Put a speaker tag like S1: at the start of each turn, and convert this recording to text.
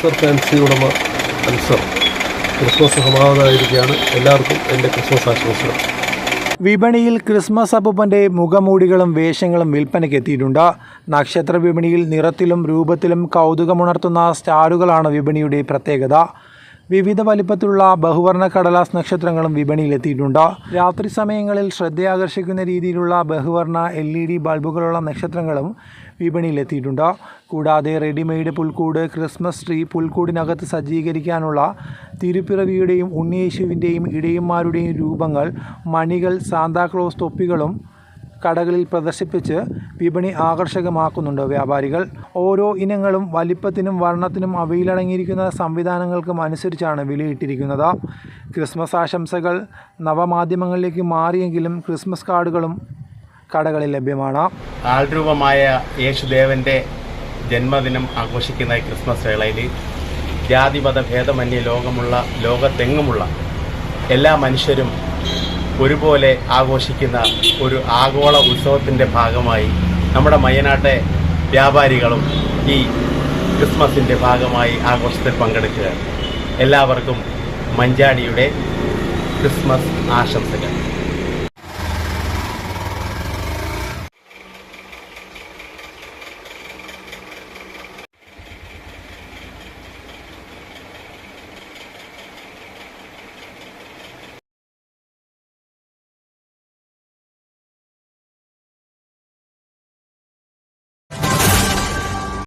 S1: Ansar fancy ഉടമ Ansar. Christmas സമാധാനമായിരിക്കുകയാണ്. എല്ലാവർക്കും എന്റെ ക്രിസ്മസ് ആശംസകൾ.
S2: വിപണിയിൽ ക്രിസ്മസ് അപ്പൂപ്പന്റെ മുഖമൂടികളും വേഷങ്ങളും വിൽപ്പനയ്ക്ക് എത്തിയിട്ടുണ്ട്. നക്ഷത്ര വിപണിയിൽ നിറത്തിലും രൂപത്തിലും കൗതുകമുണർത്തുന്ന സ്റ്റാറുകളാണ് വിപണിയുടെ പ്രത്യേകത. വിവിധ വലിപ്പത്തിലുള്ള ബഹുവർണ കടലാസ് നക്ഷത്രങ്ങളും വിപണിയിലെത്തിയിട്ടുണ്ട്. രാത്രി സമയങ്ങളിൽ ശ്രദ്ധയാകർഷിക്കുന്ന രീതിയിലുള്ള ബഹുവർണ എൽ ഇ ഡി ബൾബുകളുള്ള നക്ഷത്രങ്ങളും വിപണിയിലെത്തിയിട്ടുണ്ട്. കൂടാതെ റെഡിമെയ്ഡ് പുൽക്കൂട് ക്രിസ്മസ് ട്രീ പുൽക്കൂടിനകത്ത് സജ്ജീകരിക്കാനുള്ള തിരുപ്പിറവിയുടെയും ഉണ്ണിയേശുവിന്റെയും ഇടയന്മാരുടെയും രൂപങ്ങൾ മണികൾ സാന്താക്ലോസ് തൊപ്പികളും കടകളിൽ പ്രദർശിപ്പിച്ച് വിപണി ആകർഷകമാക്കുന്നുണ്ട്. വ്യാപാരികൾ ഓരോ ഇനങ്ങളും വലിപ്പത്തിനും വർണത്തിനും അവയിലടങ്ങിയിരിക്കുന്ന സംവിധാനങ്ങൾക്കും അനുസരിച്ചാണ് വിലയിട്ടിരിക്കുന്നത്. ക്രിസ്മസ് ആശംസകൾ നവമാധ്യമങ്ങളിലേക്ക് മാറിയെങ്കിലും ക്രിസ്മസ് കാർഡുകളും കടകളിൽ ലഭ്യമാണ്.
S3: ആൾരൂപമായ യേശുദേവന്റെ ജന്മദിനം ആഘോഷിക്കുന്ന ക്രിസ്മസ് വേളയിൽ ജാതിമത ഭേദമന്യേ ലോകമുള്ള ലോകത്തെങ്ങുമുള്ള എല്ലാ മനുഷ്യരും ഒരുപോലെ ആഘോഷിക്കുന്ന ഒരു ആഗോള ഉത്സവത്തിന്റെ ഭാഗമായി നമ്മുടെ മയനാട്ടെ വ്യാപാരികളും ഈ ക്രിസ്മസിന്റെ ഭാഗമായി ആഘോഷത്തിൽ പങ്കെടുക്കുകയാണ് എല്ലാവർക്കും മഞ്ചാടിയുടെ ക്രിസ്മസ് ആശംസകൾ.